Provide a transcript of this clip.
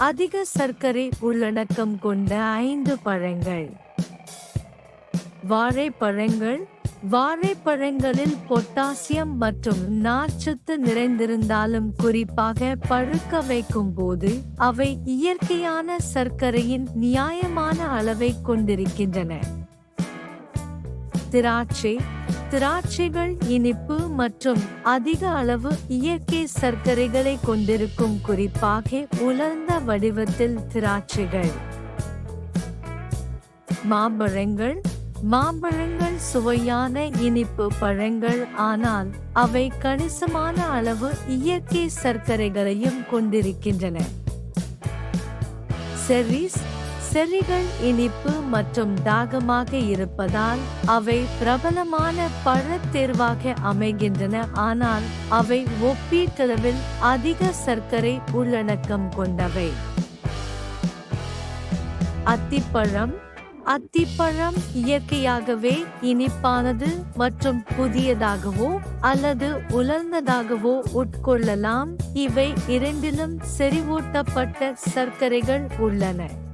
அதிக சர்க்கரை உள்ளடக்கம் கொண்ட ஐந்து பழங்கள். வாழைப்பழங்கள். வாழைப்பழங்களில் பொட்டாசியம் மற்றும் நார்ச்சத்து நிறைந்திருந்தாலும் குறிப்பாக பழுக்க வைக்கும் போது அவை இயற்கையான சர்க்கரையின் நியாயமான அளவை கொண்டிருக்கின்றன. திராட்சை. திராட்சைகள் இனிப்பு மற்றும் அதிக அளவு இயற்கை சர்க்கரைகளை கொண்டிருக்கும் குறிப்பாக உலர்ந்த வடிவத்தில் திராட்சைகள். மாம்பழங்கள். மாம்பழங்கள் சுவையான இனிப்பு பழங்கள். ஆனால் அவை கணிசமான அளவு இயற்கை சர்க்கரைகளையும் கொண்டிருக்கின்றன. செரிஸ் செரிகள் இனிப்பு மற்றும் தாகமாக இருப்பதால் அவை பிரபலமான பழத் தேர்வாக அமைகின்றன. ஆனால் அவை ஒப்பீட்டளவில் அதிக சர்க்கரை உள்ளடக்கம் கொண்டவை. அத்திப்பழம். அத்திப்பழம் இயற்கையாகவே இனிப்பானது மற்றும் புதியதாகவோ அல்லது உலர்ந்ததாகவோ உட்கொள்ளலாம். இவை இரண்டிலும் செறிவூட்டப்பட்ட சர்க்கரைகள் உள்ளன.